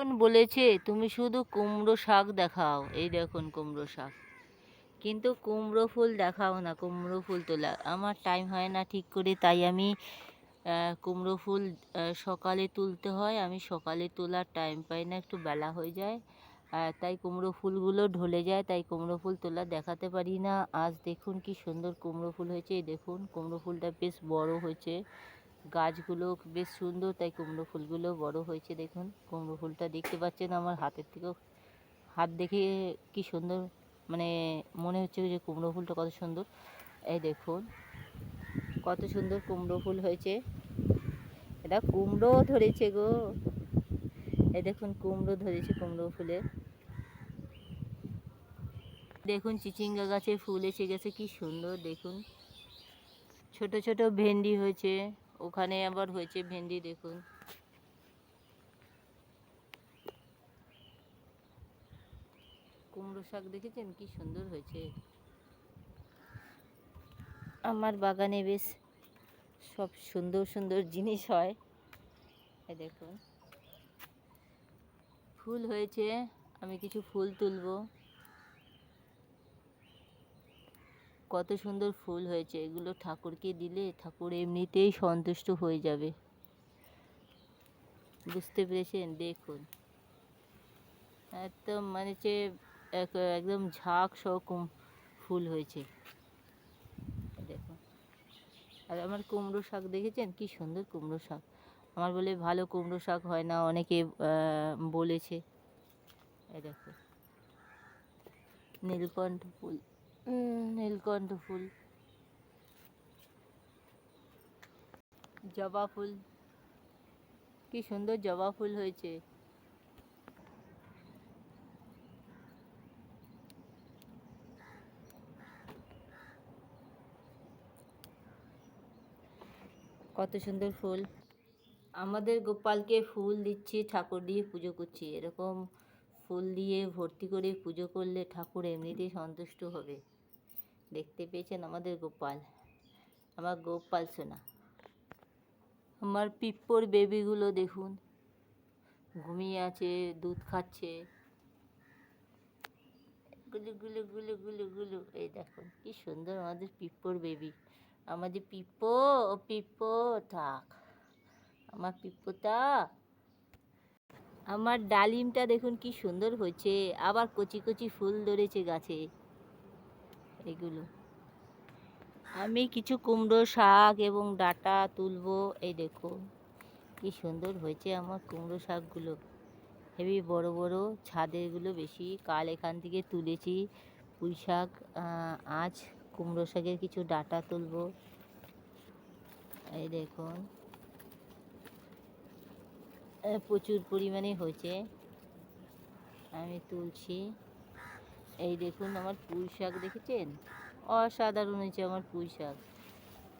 জন বলেছে, তুমি শুধু কুমড়ো শাক দেখাও। এই দেখুন কুমড়ো শাক। কিন্তু কুমড়ো ফুল দেখাও না, কুমড়ো ফুল তোলা আমার টাইম হয় না ঠিক করে, তাই আমি কুমড়ো ফুল সকালে তুলতে হয়। আমি সকালে তোলার টাইম পাই না, একটু বেলা হয়ে যায়। তাই কুমড়ো ফুলগুলো ঢলে যায়, তাই কুমড়ো ফুল তোলা দেখাতে পারি না। আজ দেখুন কি সুন্দর কুমড়ো ফুল হয়েছে, এই দেখুন কুমড়ো ফুলটা বেশ বড় হয়েছে। গাছগুলো বেশ সুন্দর, তাই কুমড়ো ফুলগুলো বড় হয়েছে দেখুন। কুমড়ো ফুলটা দেখতে পাচ্ছেন আমার হাতের থেকেও। হাত দেখে কি সুন্দর মানে মনে হচ্ছে যে কুমড়ো ফুলটা কত সুন্দর। এই দেখুন, কত সুন্দর কুমড়ো ফুল হয়েছে। এটা কুমড়ো ধরেছে গো। এই দেখুন, কুমড়ো ধরেছে কুমড়ো ফুলে। দেখুন, চিচিঙ্গা গাছে ফুল এসে গেছে, কি সুন্দর দেখুন। ছোট ছোট ভেন্ডি হয়েছে। ওখানে আবার হয়েছে ভেন্ডি, দেখুন। কুমড়ো শাক দেখেছেন? কি সুন্দর হয়েছে। আমার বাগানে বেশ সব সুন্দর সুন্দর জিনিস হয়। দেখুন। ফুল হয়েছে, আমি কিছু ফুল তুলবো। কত সুন্দর ফুল হয়েছে, এগুলো ঠাকুরকে দিলে ঠাকুর এমনিতেই সন্তুষ্ট হয়ে যাবে। বুঝতে পেরেছেন? দেখুন। একদম মানে যে এক- একদম ঝাঁক সহ কুম- ফুল হয়েছে। দেখুন। আর আমার কুমড়ো শাক দেখেছেন? কি সুন্দর কুমড়ো শাক। আমার বলে ভালো কুমড়ো শাক হয় না, অনেকে বলেছে। দেখো নীলকণ্ঠ ফুল। নীলকণ্ঠ ফুল। জবা ফুল। কি সুন্দর জবা ফুল হয়েছে। কত সুন্দর ফুল। আমাদের গোপালকে ফুল দিচ্ছি, ঠাকুর দিয়ে পুজো করছি, এরকম ফুল দিয়ে ভর্তি করে পুজো করলে ঠাকুর এমনিতেই সন্তুষ্ট হবে। দেখতে পেয়েছেন আমাদের গোপাল। আমার গোপাল সোনা। আমার পিপ্পোর বেবিগুলো দেখুন। ঘুমিয়ে আছে, দুধ খাচ্ছে। গুলু গুলু গুলু গুলু গুলু। এই দেখুন, কি সুন্দর আমাদের পিপ্পর বেবি। আমাদের পিপ্পো, ও পিপ্পো, থাক। আমার পিপ্পোটা আমার ডালিমটা দেখুন কি সুন্দর হয়েছে। আবার কচি কচি ফুল ধরেছে গাছে। এগুলো। আমি কিছু কুমড়ো শাক এবং ডাঁটা তুলবো। এই দেখো, কি সুন্দর হয়েছে আমার কুমড়ো শাকগুলো। হেবি বড় বড় ছাদেরগুলো বেশি। কাল এখান থেকে তুলেছি পুঁই শাক আজ কুমড়ো শাকের কিছু ডাঁটা তুলবো। এই দেখুন। প্রচুর পরিমাণে হয়েছে। আমি তুলছি। এই দেখুন আমার পুঁই শাক দেখেছেন? অসাধারণ হয়েছে আমার পুঁই শাক।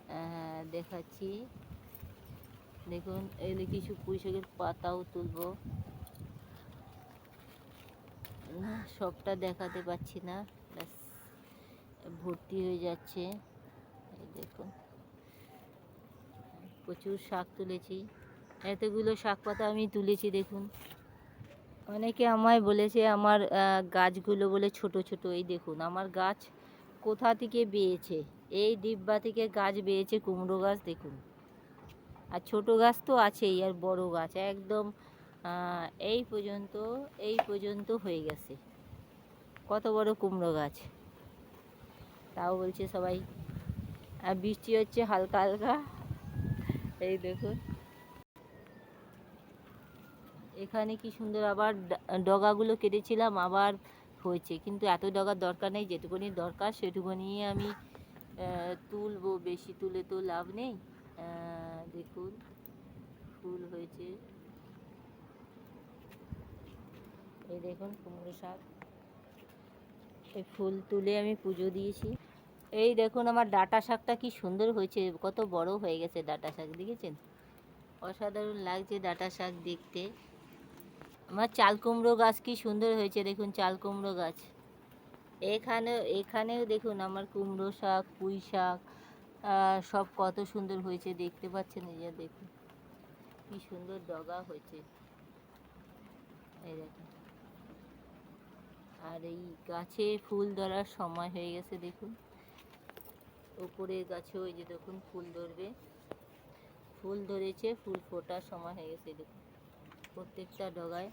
আহ, দেখাচ্ছি। দেখুন এগুলো কিছু পুঁই শাকের পাতাও তুলবো। সবটা দেখাতে পাচ্ছি না। ব্যাস ভর্তি হয়ে যাচ্ছে। এই দেখুন প্রচুর শাক তুলেছি। এতগুলো শাক পাতা আমি তুলেছি, দেখুন। অনেকে আমায় বলেছে, আমার গাছগুলো বলে ছোট ছোট। এই দেখুন, আমার গাছ কোথা থেকে বেয়েছে? এই ডিব্বা থেকে গাছ বেয়েছে, কুমড়ো গাছ, দেখুন। আর ছোট গাছ তো আছেই, আর বড় গাছ, একদম এই পর্যন্ত এই পর্যন্ত হয়ে গেছে। কত বড় কুমড়ো গাছ? তাও বলছে সবাই। আর বৃষ্টি হচ্ছে হালকা হালকা। এই দেখুন। এখানে কি সুন্দর আবার ডগাগুলো কেটেছিলাম, আবার হয়েছে। কিন্তু এত ডগার দরকার নেই, যেটুকুনি দরকার সেটুকুনি আমি তুলবো। বেশি তুলে তো লাভ নেই। দেখুন, ফুল হয়েছে। এই দেখুন কুমড়ো শাক। এই ফুল তুলে আমি পুজো দিয়েছি। এই দেখুন আমার ডাঁটা শাকটা কি সুন্দর হয়েছে, কত বড় হয়ে গেছে ডাঁটা শাক, দেখেছেন? অসাধারণ লাগছে ডাঁটা শাক দেখতে। আমার চাল কুমড়ো গাছ কি সুন্দর হয়েছে, দেখুন চাল কুমড়ো গাছ। এখানে, এখানেও দেখুন আমার কুমড়ো শাক, পুঁই শাক সব কত সুন্দর হয়েছে, দেখতে পাচ্ছেন এই যে দেখুন। কি সুন্দর ডগা হয়েছে। দেখেন। আর এই গাছে ফুল ধরার সময় হয়ে গেছে, দেখুন। উপরের গাছে ওই যে দেখুন ফুল ধরবে। ফুল ধরেছে, ফুল ফোটার সময় হয়ে গেছে, দেখুন। প্রত্যেকটা ডগায়।